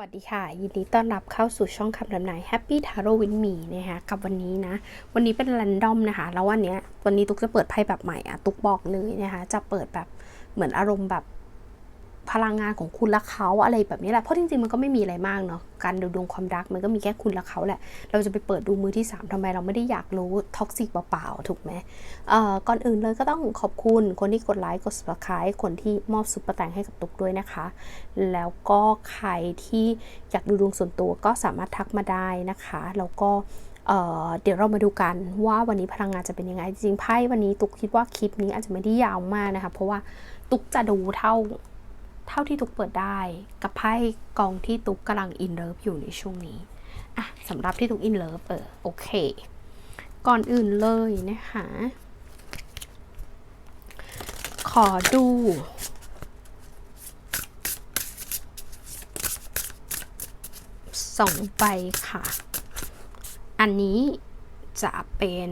วัสดีค่ะ ยินดีต้อนรับเข้าสู่ช่องคำนำนาย Happy Tarot with me นะคะกับวันนี้นะ วันนี้เป็น r รนดอมนะคะ แล้ววันเนี้ยวันนี้ตุ๊กจะเปิดไพ่แบบใหม่อะตุ๊กบอกเลยนะคะ จะเปิดแบบเหมือนอารมณ์แบบ พลังงานของคุณและเขาอะไรแบบนี้แหละ เพราะจริงๆมันก็ไม่มีอะไรมากเนาะ การดูดวงความรักมันก็มีแค่คุณและเขาแหละ เราจะไปเปิดดูมือที่ 3ทำไมเราไม่ได้อยากรู้ท็อกซิกเปล่าๆ ถูกไหมเอ่อก่อนอื่นเลยก็ต้องขอบคุณคนที่กดไลค์ กด subscribe คนที่มอบซุปเปอร์แตงให้กับตุกด้วยนะคะ แล้วก็ใครที่อยากดูดวงส่วนตัวก็สามารถทักมาได้นะคะ แล้วก็เเดี๋ยวเรามาดูกันว่าวันนี้พลังงานจะเป็นยังไง จริงๆไพ่วันนี้ตุกคิดว่าคลิปนี้อาจจะไม่ได้ยาวมากนะคะ เพราะว่าตุกจะดูเท่า เท่าที่ตุกเปิดได้กับไพ่กองที่ตุกกำลังอินเลิฟอยู่ในช่วงนี้อะสำหรับที่ตุกอินเลิฟเออโอเค ก่อนอื่นเลยนะคะ ขอดูสองใบค่ะ อันนี้จะเป็น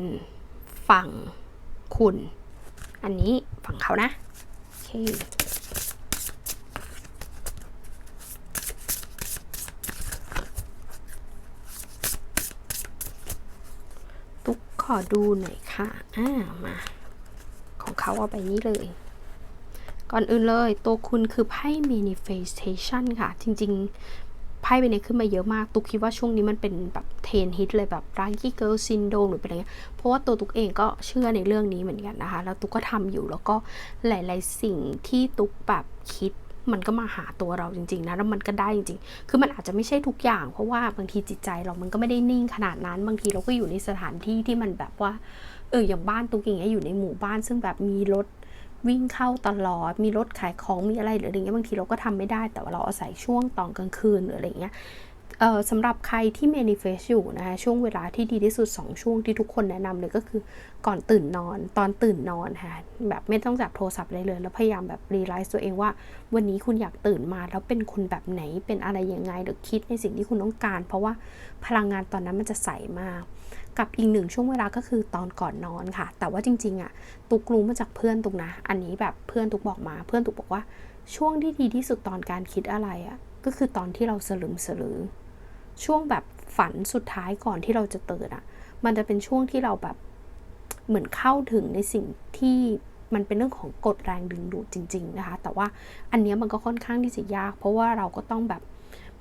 ฝั่งคุณ อันนี้ฝั่งเขานะ โอเคตุ๊ก ขอดูหน่อยค่ะ อ่า มา ของเขาเอาไปนี้เลย ก่อนอื่นเลย ตัวคุณคือไพ่ manifestation ค่ะ จริง ๆ ไพ่ใบนี้ขึ้นมาเยอะมาก ตุกคิดว่าช่วงนี้มันเป็นแบบเทรนฮิตเลยแบบรังกี้เกิลซินโดหรือเป็นอะไรเงี้ย เพราะว่าตัวตุกเองก็เชื่อในเรื่องนี้เหมือนกันนะคะ แล้วตุกก็ทำอยู่ แล้วก็หลาย ๆ สิ่งที่ตุกแบบคิด มันก็มาหาตัวเราจริงๆนะแล้วมันก็ได้จริงๆ คือมันอาจจะไม่ใช่ทุกอย่าง เพราะว่าบางทีจิตใจเรามันก็ไม่ได้นิ่งขนาดนั้น บางทีเราก็อยู่ในสถานที่ที่มันแบบว่า เอออย่างบ้านตุ๊กอย่างเงี้ยอยู่ในหมู่บ้าน ซึ่งแบบมีรถวิ่งเข้าตลอด มีรถขายของมีอะไรหรืออะไรเงี้ยบางทีเราก็ทำไม่ได้ แต่ว่าเราอาศัยช่วงตอนกลางคืนหรืออะไรเงี้ย สำหรับใครที่ manifest อยู่นะคะช่วงเวลาที่ดีที่สุด 2 ช่วงที่ทุกคนแนะนำเลยก็คือก่อนตื่นนอนตอนตื่นนอนค่ะแบบไม่ต้องจับโทรศัพท์เลยเลย แล้วพยายามแบบรีไลซ์ตัวเองว่า วันนี้คุณอยากตื่นมาแล้วเป็นคุณแบบไหนเป็นอะไรยังไงหรือคิดในสิ่งที่คุณต้องการ เพราะว่าพลังงานตอนนั้นมันจะใสมาก กับอีกหนึ่งช่วงเวลาก็คือตอนก่อนนอนค่ะ แต่ว่าจริงๆอะตุกรู้มาจากเพื่อนตุกนะ อันนี้แบบเพื่อนตุกบอกมา เพื่อนตุกบอกว่าช่วงที่ดีที่สุดตอนการคิดอะไรอะก็คือตอนที่เราสลึมสลือ ช่วงแบบฝันสุดท้ายก่อนที่เราจะตื่นอะมันจะเป็นช่วงที่เราแบบเหมือนเข้าถึงในสิ่งที่มันเป็นเรื่องของกฎแรงดึงดูดจริง ๆ นะคะ แต่ว่าอันนี้มันก็ค่อนข้างที่จะยาก เพราะว่าเราก็ต้องแบบ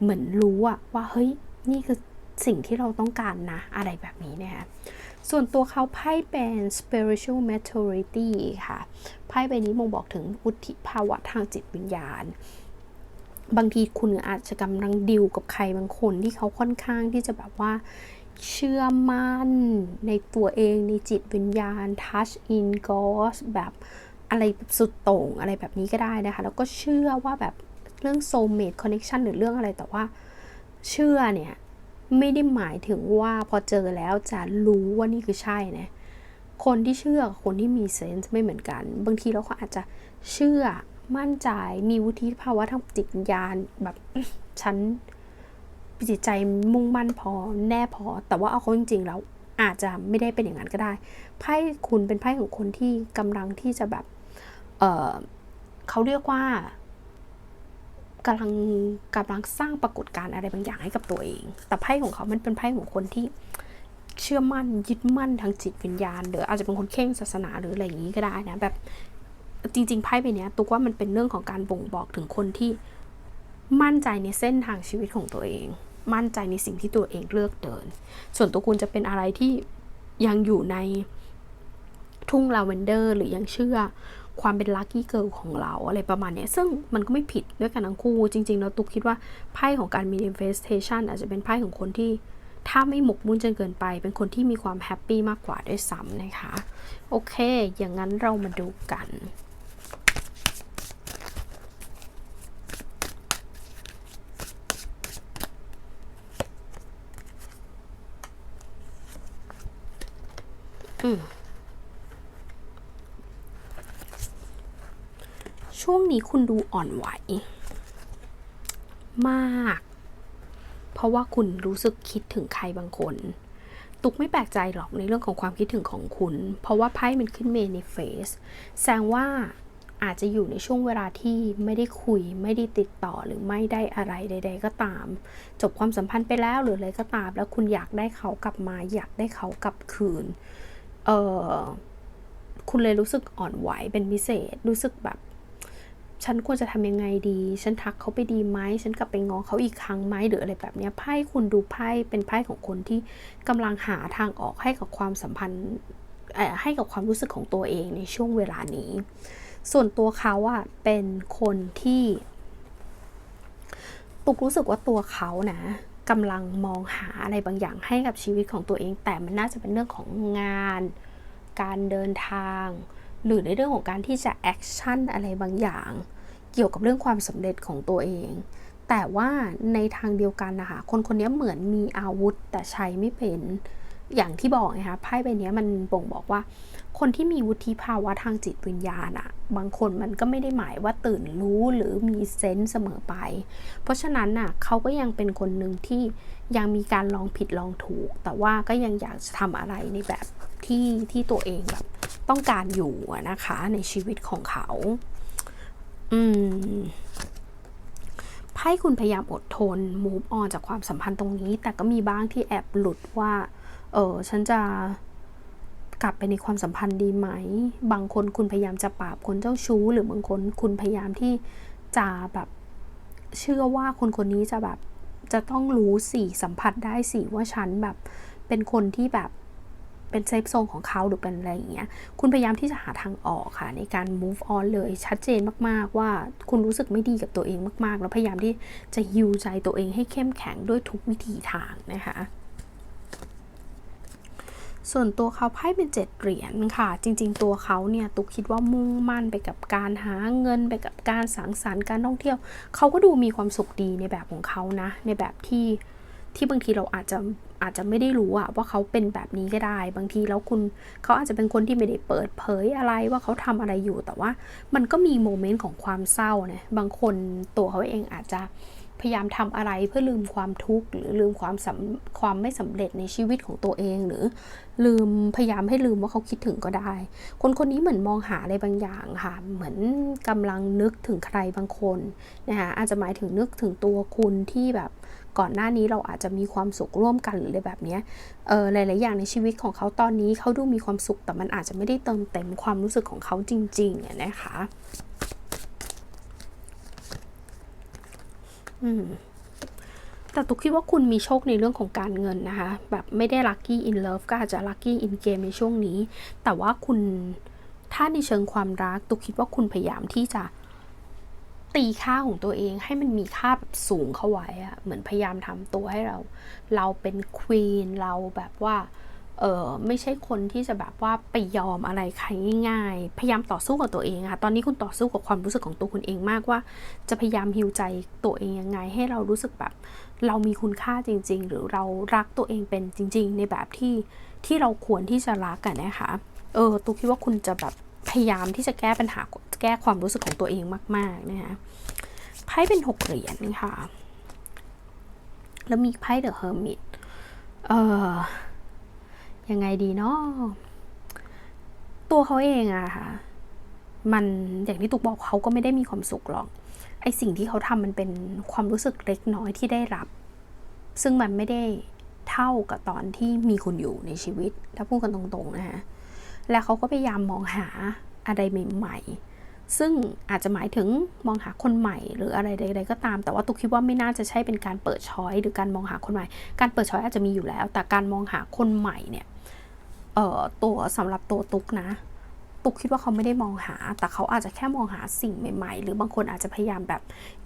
เหมือนรู้อะว่าเฮ้ยนี่คือสิ่งที่เราต้องการนะ อะไรแบบนี้นะคะส่วนตัวเขาไพ่เป็น spiritual maturity ค่ะ ไพ่ใบนี้มงบอกถึงวุฒิภาวะทางจิตวิญญาณ บางทีคุณอาจจะกำลังดิวกับใครบางคนที่เขาค่อนข้างที่จะแบบว่าเชื่อมั่นในตัวเองในจิตวิญญาณ touch in God แบบอะไรสุดโต่งอะไรแบบนี้ก็ได้นะคะ แล้วก็เชื่อว่าแบบเรื่อง soulmate connection หรือเรื่องอะไรแต่ว่าเชื่อเนี่ย ไม่ได้หมายถึงว่าพอเจอแล้วจะรู้ว่านี่คือใช่นะคนที่เชื่อคนที่มีเซนส์ไม่เหมือนกัน บางทีเราก็อาจจะเชื่อ มั่นใจมีวุฒิภาวะทางจิตวิญญาณแบบฉันจิตใจมุ่งมั่นพอแน่พอ แต่ว่าเอาเขาจริงๆแล้วอาจจะไม่ได้เป็นอย่างนั้นก็ได้ไพ่คุณเป็นไพ่ของคนที่กำลังที่จะแบบเเขาเรียกว่ากำลังกำลังสร้างปรากฏการณ์อะไรบางอย่างให้กับตัวเอง แต่ไพ่ของเขามันเป็นไพ่ของคนที่เชื่อมั่นยึดมั่นทางจิตวิญญาณ หรืออาจจะเป็นคนเข่งศาสนาหรืออะไรอย่างนี้ก็ได้นะแบบ จริงๆไพ่ใบนี้ตุกว่ามันเป็นเรื่องของการบ่งบอกถึงคนที่มั่นใจในเส้นทางชีวิตของตัวเอง มั่นใจในสิ่งที่ตัวเองเลือกเดิน ส่วนตัวคุณจะเป็นอะไรที่ยังอยู่ในทุ่งลาเวนเดอร์ หรือยังเชื่อความเป็นลัคกี้เกิลของเราอะไรประมาณนี้ซึ่งมันก็ไม่ผิดด้วยกันทั้งคู่ จริงๆแล้วตุกคิดว่าไพ่ของการมี manifestation อาจจะเป็นไพ่ของคนที่ถ้าไม่หมกมุ่นจนเกินไป เป็นคนที่มีความแฮปปี้มากกว่าด้วยซ้ำนะคะ โอเค อย่างนั้นเรามาดูกัน ช่วงนี้คุณดูอ่อนไหว มาก เพราะว่าคุณรู้สึกคิดถึงใครบางคน ตุกไม่แปลกใจหรอกในเรื่องของความคิดถึงของคุณ เพราะว่าไพ่มันขึ้นเมนิเฟสแสดงว่าอาจจะอยู่ในช่วงเวลาที่ไม่ได้คุย ไม่ได้ติดต่อหรือไม่ได้อะไรใด ๆ ก็ตาม จบความสัมพันธ์ไปแล้วหรืออะไรก็ตาม แล้วคุณอยากได้เขากลับมา อยากได้เขากลับคืน เออคุณเลยรู้สึกอ่อนไหวเป็นพิเศษ รู้สึกแบบ ฉันควรจะทำยังไงดี ฉันทักเขาไปดีไหม ฉันกลับไปง้อเขาอีกครั้งไหมหรืออะไรแบบนี้ไพ่คุณดูไพ่เป็นไพ่ของคนที่กำลังหาทางออกให้กับความสัมพันธ์ให้กับความรู้สึกของตัวเองในช่วงเวลานี้ ส่วนตัวเขาอะเป็นคนที่ ตุกรู้สึกว่าตัวเขานะ กำลังมองหาอะไรบางอย่างให้กับชีวิตของตัวเอง แต่มันน่าจะเป็นเรื่องของงาน การเดินทาง หรือในเรื่องของการที่จะแอคชั่นอะไรบางอย่าง เกี่ยวกับเรื่องความสำเร็จของตัวเอง แต่ว่าในทางเดียวกันนะคะคนคนนี้เหมือนมีอาวุธแต่ใช้ไม่เป็น อย่างที่บอกนะคะไพ่ใบนี้มันบ่งบอกว่า คนที่มีวุฒิภาวะทางจิตวิญญาณอะบางคนมันก็ไม่ได้หมายว่าตื่นรู้หรือมีเซนส์เสมอไป เพราะฉะนั้นน่ะเขาก็ยังเป็นคนหนึ่งที่ยังมีการลองผิดลองถูก แต่ว่าก็ยังอยากจะทำอะไรในแบบที่ที่ตัวเองแบบต้องการอยู่นะคะในชีวิตของเขา อืมไพ่คุณพยายามอดทน move on จากความสัมพันธ์ตรงนี้ แต่ก็มีบ้างที่แอบหลุดว่า เออฉันจะกลับไปในความสัมพันธ์ดีไหม บางคนคุณพยายามจะปราบคนเจ้าชู้ หรือบางคนคุณพยายามที่จะแบบเชื่อว่าคนคนนี้จะแบบจะต้องรู้สิสัมผัสได้สิว่าฉันแบบเป็นคนที่แบบเป็นเซฟโซนของเขาหรือเป็นอะไรอย่างเงี้ย คุณพยายามที่จะหาทางออกค่ะ ในการ move on เลยชัดเจนมากๆว่าคุณรู้สึกไม่ดีกับตัวเองมากๆ แล้วพยายามที่จะฮิวใจตัวเองให้เข้มแข็งด้วยทุกวิธีทางนะคะ ส่วนตัวเขาไพ่เป็นเจ็ดเหรียญค่ะ จริง ๆ ตัวเขาเนี่ยตุกคิดว่ามุ่งมั่นไปกับการหาเงินไปกับการสังสรรค์การท่องเที่ยว เขาก็ดูมีความสุขดีในแบบของเขานะ ในแบบที่ที่บางทีเราอาจจะอาจจะไม่ได้รู้อะว่าเขาเป็นแบบนี้ก็ได้ บางทีแล้วคุณเขาอาจจะเป็นคนที่ไม่ได้เปิดเผยอะไรว่าเขาทำอะไรอยู่แต่ว่ามันก็มีโมเมนต์ของความเศร้าเนี่ยบางคนตัวเขาเองอาจจะ พยายามทำอะไรเพื่อลืมความทุกข์หรือลืมความความไม่สำเร็จในชีวิตของตัวเอง หรือลืมพยายามให้ลืมว่าเขาคิดถึงก็ได้ คนคนนี้เหมือนมองหาอะไรบางอย่างค่ะเหมือนกำลังนึกถึงใครบางคนนะคะอาจจะหมายถึงนึกถึงตัวคุณที่แบบก่อนหน้านี้เราอาจจะมีความสุขร่วมกันหรืออะไรแบบนี้เออหลาย ๆ อย่างในชีวิตของเขาตอนนี้เขาดูมีความสุขแต่มันอาจจะไม่ได้เติมเต็มความรู้สึกของเขาจริงๆนะคะ แต่ตุกคิดว่าคุณมีโชคในเรื่องของการเงินนะคะ แบบไม่ได้ลัคกี้อินเลิฟก็อาจจะลัคกี้อินเกมในช่วงนี้ แต่ว่าคุณถ้าในเชิงความรักตุกคิดว่าคุณพยายามที่จะตีค่าของตัวเองให้มันมีค่าแบบสูงเข้าไว้อะเหมือนพยายามทำตัวให้เรา เราเป็นควีนเราแบบว่า เออไม่ใช่คนที่จะแบบว่าไปยอมอะไรใครง่าย ๆ พยายามต่อสู้กับตัวเองค่ะ ตอนนี้คุณต่อสู้กับความรู้สึกของตัวคุณเองมากว่า จะพยายามฮิวใจตัวเองยังไง ให้เรารู้สึกแบบ เรามีคุณค่าจริง ๆ หรือเรารักตัวเองเป็นจริง ๆ ในแบบที่ที่เราควรที่จะรักกันนะคะเออตัวคิดว่าคุณจะแบบพยายามที่จะแก้ปัญหาแก้ความรู้สึกของตัวเองมากๆนะคะไพ่เป็นหกเหรียญค่ะ แล้วมีไพ่เดอะเฮอร์มิตเออ ยังไงดีเนาะตัวเขาเองอะค่ะ มันอย่างที่ตุกบอกเขาก็ไม่ได้มีความสุขหรอก ไอสิ่งที่เขาทำมันเป็นความรู้สึกเล็กน้อยที่ได้รับ ซึ่งมันไม่ได้เท่ากับตอนที่มีคุณอยู่ในชีวิต ถ้าพูดกันตรงๆนะฮะแล้วเขาก็พยายามมองหาอะไรใหม่ๆ ซึ่งอาจจะหมายถึงมองหาคนใหม่ หรืออะไรใดๆก็ตาม แต่ว่าตุกคิดว่าไม่น่าจะใช่เป็นการเปิดช้อยหรือการมองหาคนใหม่ การเปิดช้อยอาจจะมีอยู่แล้ว แต่การมองหาคนใหม่เนี่ย เอ่อตัวสำหรับตัวตุกนะ ตุกคิดว่าเขาไม่ได้มองหา แต่เขาอาจจะแค่มองหาสิ่งใหม่ ๆ หรือบางคนอาจจะพยายามแบบ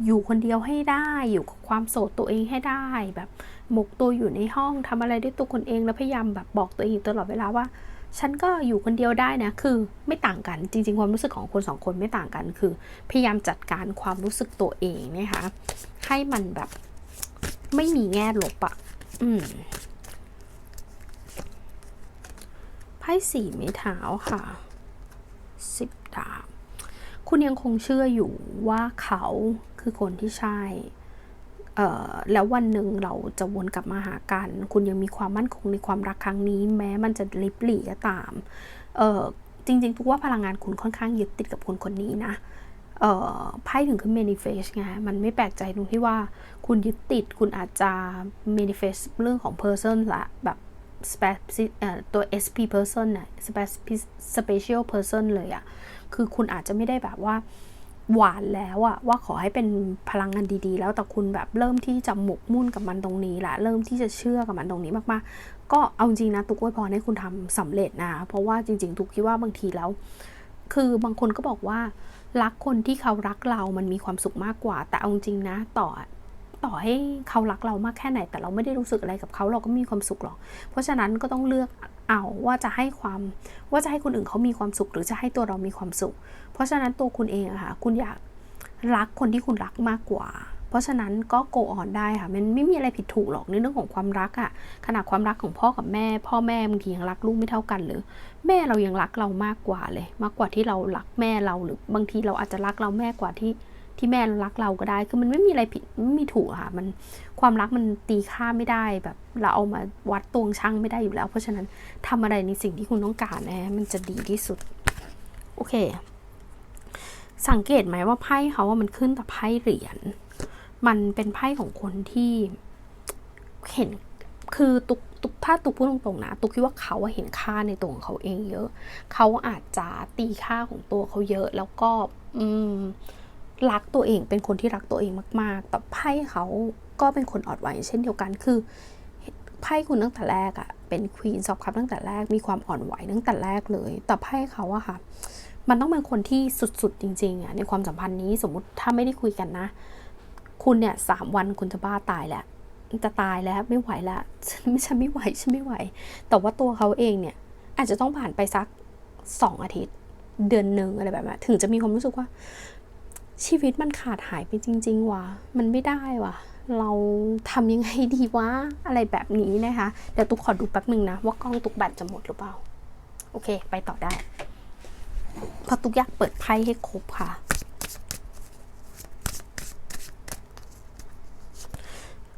อยู่คนเดียวให้ได้ อยู่กับความโสดตัวเองให้ได้ แบบหมกตัวอยู่ในห้องทำอะไรด้วยตัวคนเองแล้วพยายามแบบบอกตัวเองตลอดเวลาว่าฉันก็อยู่คนเดียวได้นะ คือไม่ต่างกัน จริง ๆ ความรู้สึกของคนสองคนไม่ต่างกัน คือ พยายามจัดการความรู้สึกตัวเองนะคะ ให้มันแบบไม่มีแง่ลบอะอืมไพ่สี่ไม้เท้าค่ะสิบดาบคุณยังคงเชื่ออยู่ว่าเขาคือคนที่ใช่แล้ววันหนึ่งเราจะวนกลับมาหากัน คุณยังมีความมั่นคงในความรักครั้งนี้ แม้มันจะลิบหลี่ก็ตาม จริงๆทุกว่าพลังงานคุณค่อนข้างยึดติดกับคนคนนี้นะไพ่ถึงคือ manifest ไง มันไม่แปลกใจตรงที่ว่าคุณยึดติด คุณอาจจะ manifest เรื่องของ person ละแบบ specific เอ่อตัว SP person น่ะ specific special person เลยอะคือคุณอาจจะไม่ได้แบบว่าหวานแล้วอะว่าขอให้เป็นพลังงานดีๆ แล้วแต่คุณแบบเริ่มที่จะหมกมุ่นกับมันตรงนี้ละเริ่มที่จะเชื่อกับมันตรงนี้มากๆ ก็เอาจริงนะ ตุกอวยพรให้คุณทำสำเร็จนะเพราะว่าจริงๆตุกคิดว่าบางทีแล้ว คือบางคนก็บอกว่า รักคนที่เขารักเรามันมีความสุขมากกว่า แต่เอาจริงนะ ต่อ ต่อให้เขารักเรามากแค่ไหน แต่เราไม่ได้รู้สึกอะไรกับเขาเราก็ม่มีความสุขหรอก เพราะฉะนั้นก็ต้องเลือกเอาว่าจะให้ความว่าจะให้คนอื่นเขามีความสุข หรือจะให้ตัวเรามีความสุข เพราะฉะนั้นตัวคุณเองอะค่ะคุณอยากรักคนที่คุณรักมากกว่า เพราะฉะนั้นก็โกออนได้ค่ะมันไม่มีอะไรผิดถูกหรอกในเรื่องของความรักอะขนาดความรักของพ่อกับแม่ พ่อแม่บางทียังรักลูกไม่เท่ากันหรือแม่เรายังรักเรามากกว่าเลย มากกว่าที่เรารักแม่เราหรือบางทีเราอาจจะรักเราแม่กว่าที่ ที่แม่รักเราก็ได้ คือมันไม่มีอะไรผิดไม่มีถูกค่ะ มันความรักมันตีค่าไม่ได้แบบ เราเอามาวัดตวงช่างไม่ได้อยู่แล้ว เพราะฉะนั้นทำอะไรในสิ่งที่คุณต้องการนะมันจะดีที่สุด โอเค สังเกตไหมว่าไพ่เขาว่ามันขึ้นแต่ไพ่เหรียญ มันเป็นไพ่ของคนที่เห็นคือตุกตุกถ้าตุกพูดตรงๆนะ ตุกคิดว่าเขาเห็นค่าในตัวของเขาเองเยอะ เขาอาจจะตีค่าของตัวเขาเยอะ แล้วก็ อืม รักตัวเอง เป็นคนที่รักตัวเองมาก ๆ แต่ไพ่เขาก็เป็นคนอ่อนไหวเช่นเดียวกันคือไพ่คุณตั้งแต่แรกอะเป็นควีนซอฟคัพตั้งแต่แรกมีความอ่อนไหวตั้งแต่แรกเลย แต่ไพ่เขาอะค่ะ มันต้องเป็นคนที่สุดๆจริงๆอะในความสัมพันธ์นี้สมมติถ้าไม่ได้คุยกันนะ คุณเนี่ยสามวันคุณจะบ้าตายแล้วจะตายแล้วไม่ไหวแล้วฉันไม่ฉันไม่ไหวฉันไม่ไหว แต่ว่าตัวเขาเองเนี่ย อาจจะต้องผ่านไปสักสองอาทิตย์ เดือนหนึ่งอะไรแบบนั้นถึงจะมีความรู้สึกว่า ชีวิตมันขาดหายไปจริง ๆว่ะ มันไม่ได้ว่ะ เราทำยังไงดีวะ อะไรแบบนี้นะคะ เดี๋ยวตุกขอดูแป๊บหนึ่งนะ ว่ากล้องตุกแบตจะหมดหรือเปล่า โอเค ไปต่อได้พราะตุ๊กอยากเปิดไพ่ให้ครบค่ะ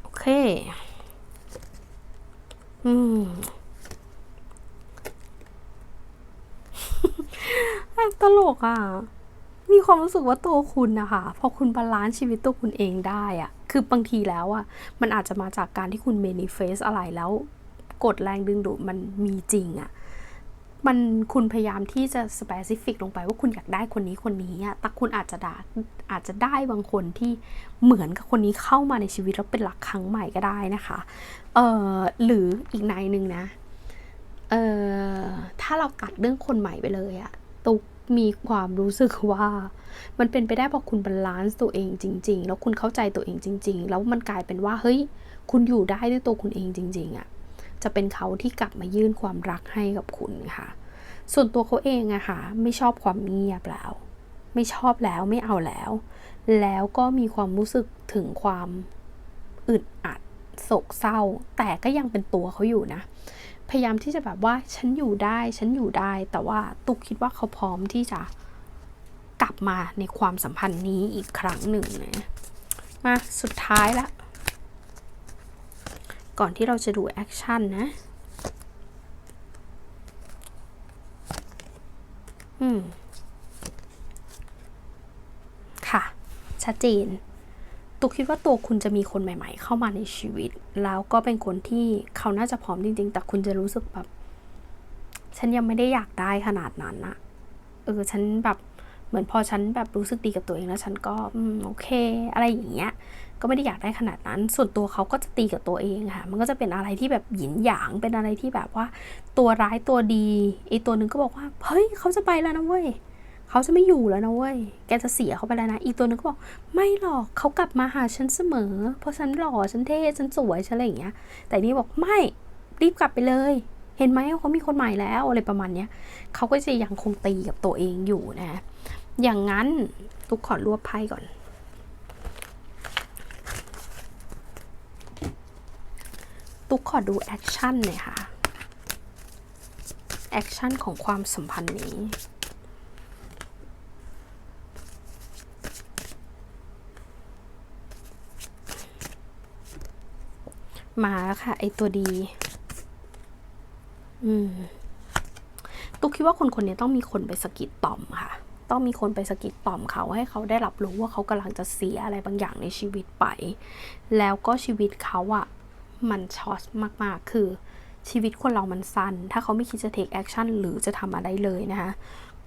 โอเค อืมตลกอะ มีความรู้สึกว่าตัวคุณนะคะพอคุณบาลานซ์ชีวิตตัวคุณเองได้อะคือบางทีแล้วอะมันอาจจะมาจากการที่คุณเมนิเฟสอะไรแล้วกดแรงดึงดูดมันมีจริงอะมันคุณพยายามที่จะสเปซิฟิกลงไปว่าคุณอยากได้คนนี้คนนี้อะแต่คุณอาจจะด้อาจจะได้บางคนที่เหมือนกับคนนี้เข้ามาในชีวิตแล้วเป็นหลักครั้งใหม่ก็ได้นะคะเอ่อหรืออีกในหนึ่งนะเอ่อถ้าเราตัดเรื่องคนใหม่ไปเลยอะตุก มีความรู้สึกว่า มันเป็นไปได้เพราะคุณบาลานซ์ตัวเองจริง ๆ แล้วคุณเข้าใจตัวเองจริง ๆ แล้วมันกลายเป็นว่าเฮ้ย คุณอยู่ได้ด้วยตัวคุณเองจริง ๆอะจะเป็นเขาที่กลับมายื่นความรักให้กับคุณค่ะ ส่วนตัวเขาเองอะค่ะ ไม่ชอบความเงียบแล้ว ไม่ชอบแล้วไม่เอาแล้ว แล้วก็มีความรู้สึกถึงความอึดอัดโศกเศร้า แต่ก็ยังเป็นตัวเขาอยู่นะ พยายามที่จะแบบว่าฉันอยู่ได้ ฉันอยู่ได้ แต่ว่าตุกคิดว่าเขาพร้อมที่จะกลับมาในความสัมพันธ์นี้อีกครั้งหนึ่งนะมาสุดท้ายละ ก่อนที่เราจะดูแอคชั่นนะ อืม ค่ะ ชัดเจน ตุกคิดว่าตัวคุณจะมีคนใหม่ ๆ เข้ามาในชีวิต แล้วก็เป็นคนที่เขาน่าจะพร้อมจริง ๆ แต่คุณจะรู้สึกแบบ ฉันยังไม่ได้อยากได้ขนาดนั้นอะเออฉันแบบเหมือนพอฉันแบบรู้สึกดีกับตัวเองแล้วฉันก็อืมโอเค อะไรอย่างเงี้ย ก็ไม่ได้อยากได้ขนาดนั้น ส่วนตัวเขาก็จะตีกับตัวเองค่ะ มันก็จะเป็นอะไรที่แบบหยินหยาง เป็นอะไรที่แบบว่า ตัวร้ายตัวดีไอตัวหนึ่งก็บอกว่า เฮ้ยเขาจะไปแล้วนะเว้ย เขาจะไม่อยู่แล้วนะเว้ย แกจะเสียเขาไปแล้วนะ อีกตัวนึงก็บอกไม่หรอกเขากลับมาหาฉันเสมอ เพราะฉันหล่อฉันเท่ฉันสวยฉันอะไรอย่างเงี้ย แต่นี่บอกไม่รีบกลับไปเลย เห็นไหมว่าเขามีคนใหม่แล้วอะไรประมาณเนี้ยเขาก็จะยังคงตีกับตัวเองอยู่นะ อย่างนั้นทุกขอรวบไพ่ก่อนตุ๊กขอดูแอคชั่นหน่อยค่ะ แอคชั่นของความสัมพันธ์นี้ มาแล้วค่ะ ไอตัวดี อืมตุ๊กคิดว่าคนคนนี้ต้องมีคนไปสกิดต่อมค่ะ ต้องมีคนไปสกิดต่อมเขาให้เขาได้รับรู้ว่าเขากำลังจะเสียอะไรบางอย่างในชีวิตไป แล้วก็ชีวิตเขาอะมันช็อตมากๆ คือชีวิตคนเรามันสั้น ถ้าเขาไม่คิดจะ take action หรือจะทำอะไรเลยนะคะ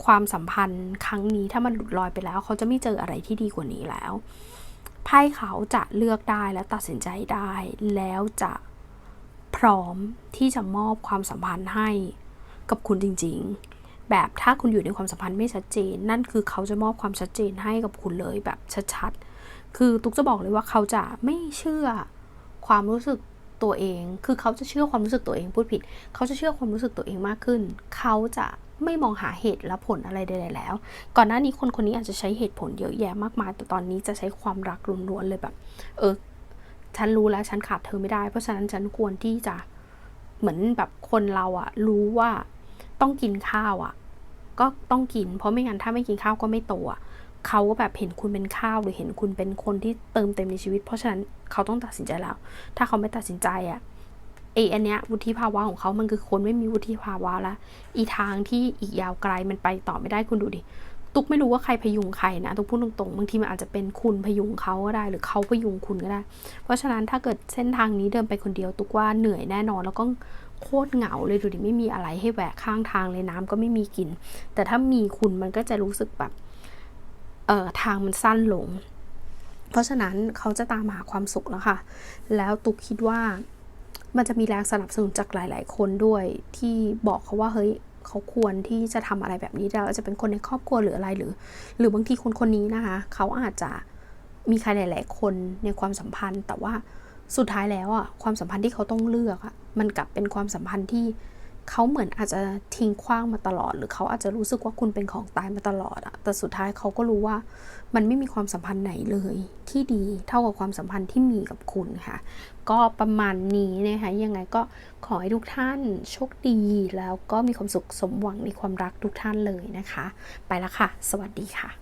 ความสัมพันธ์ครั้งนี้ถ้ามันหลุดลอยไปแล้ว เขาจะไม่เจออะไรที่ดีกว่านี้แล้ว ไพ่เขาจะเลือกได้และตัดสินใจได้ แล้วจะพร้อมที่จะมอบความสัมพันธ์ให้กับคุณจริง ๆ แบบถ้าคุณอยู่ในความสัมพันธ์ไม่ชัดเจน นั่นคือเขาจะมอบความชัดเจนให้กับคุณเลยแบบชัดๆ คือตุ๊กจะบอกเลยว่าเขาจะไม่เชื่อความรู้สึกตัวเอง คือเขาจะเชื่อความรู้สึกตัวเองพูดผิด เขาจะเชื่อความรู้สึกตัวเองมากขึ้น เขาจะ ไม่มองหาเหตุและผลอะไรใดๆแล้ว ก่อนหน้านี้คนคนนี้อาจจะใช้เหตุผลเยอะแยะมากมาย แต่ตอนนี้จะใช้ความรักล้วนๆเลยแบบ เออ ฉันรู้แล้วฉันขาดเธอไม่ได้ เพราะฉะนั้นฉันควรที่จะเหมือนแบบคนเราอะรู้ว่าต้องกินข้าวอะก็ต้องกิน เพราะไม่งั้นถ้าไม่กินข้าวก็ไม่โตอะเขาก็แบบเห็นคุณเป็นข้าวหรือเห็นคุณเป็นคนที่เติมเต็มในชีวิต เพราะฉะนั้นเขาต้องตัดสินใจแล้ว ถ้าเขาไม่ตัดสินใจอะ เออันเนี้ยวุฒิภาวะของเขามันคือคนไม่มีวุฒิภาวะละอีทางที่อีกยาวไกลมันไปต่อไม่ได้คุณดูดิตุ๊กไม่รู้ว่าใครพยุงใครนะตุ๊กพูดตรงๆบางทีมันอาจจะเป็นคุณพยุงเขาก็ได้ หรือเขาพยุงคุณก็ได้ เพราะฉะนั้นถ้าเกิดเส้นทางนี้เดินไปคนเดียวตุ๊กว่าเหนื่อยแน่นอน แล้วก็โคตรเหงาเลยดูดิไม่มีอะไรให้แหวกข้างทางเลยน้ำก็ไม่มีกิน แต่ถ้ามีคุณมันก็จะรู้สึกแบบเออทางมันสั้นลง เพราะฉะนั้นเขาจะตามหาความสุขแล้วค่ะ แล้วตุ๊กคิดว่า มันจะมีแรงสนับสนุนจากหลาย ๆ คนด้วย ที่บอกเขาว่าเฮ้ยเขาควรที่จะทำอะไรแบบนี้แล้วจะเป็นคนในครอบครัวหรืออะไรหรือ หรือบางทีคนคนนี้นะคะ เขาอาจจะมีใครหลาย ๆ คนในความสัมพันธ์ แต่ว่าสุดท้ายแล้วอะความสัมพันธ์ที่เขาต้องเลือกอะมันกลับเป็นความสัมพันธ์ที่ เขาเหมือนอาจจะทิ้งขว้างมาตลอด หรือเขาอาจจะรู้สึกว่าคุณเป็นของตายมาตลอดอะแต่สุดท้ายเขาก็รู้ว่ามันไม่มีความสัมพันธ์ไหนเลย ที่ดีเท่ากับความสัมพันธ์ที่มีกับคุณค่ะ ก็ประมาณนี้นะคะยังไงก็ขอให้ทุกท่านโชคดี แล้วก็มีความสุขสมหวังในความรักทุกท่านเลยนะคะ ไปละค่ะ สวัสดีค่ะ